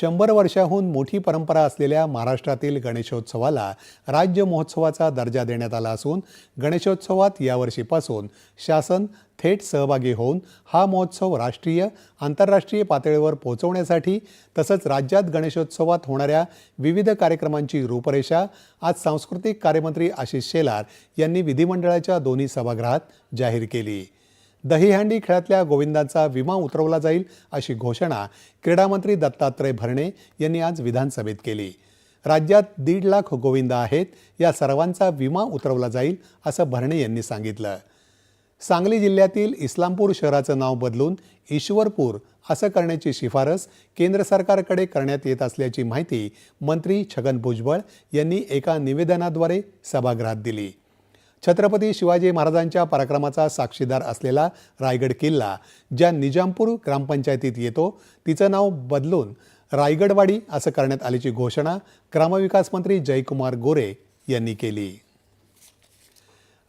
शंभर वर्षाहून मोठी परंपरा असलेल्या महाराष्ट्रातील गणेशोत्सवाला राज्य महोत्सवाचा दर्जा देण्यात आला असून गणेशोत्सवात यावर्षीपासून शासन थेट सहभागी होऊन हा महोत्सव राष्ट्रीय आंतरराष्ट्रीय पातळीवर पोहोचवण्यासाठी तसंच राज्यात गणेशोत्सवात होणाऱ्या विविध कार्यक्रमांची रूपरेषा आज सांस्कृतिक कार्यमंत्री आशिष शेलार यांनी विधिमंडळाच्या दोन्ही सभागृहात जाहीर केली. दहीहंडी खेळातल्या गोविंदांचा विमा उतरवला जाईल अशी घोषणा क्रीडामंत्री दत्तात्रय भरणे यांनी आज विधानसभेत केली. राज्यात दीड लाख गोविंद आहेत या सर्वांचा विमा उतरवला जाईल असं भरणे यांनी सांगितलं. सांगली जिल्ह्यातील इस्लामपूर शहराचं नाव बदलून ईश्वरपूर असं करण्याची शिफारस केंद्र सरकारकडे करण्यात येत असल्याची माहिती मंत्री छगन भुजबळ यांनी एका निवेदनाद्वारे सभागृहात दिली. छत्रपती शिवाजी महाराजांच्या पराक्रमाचा साक्षीदार असलेला रायगड किल्ला ज्या निजामपूर ग्रामपंचायतीत येतो तिचं नाव बदलून रायगडवाडी असं करण्यात आल्याची घोषणा ग्रामविकास मंत्री जयकुमार गोरे यांनी केली.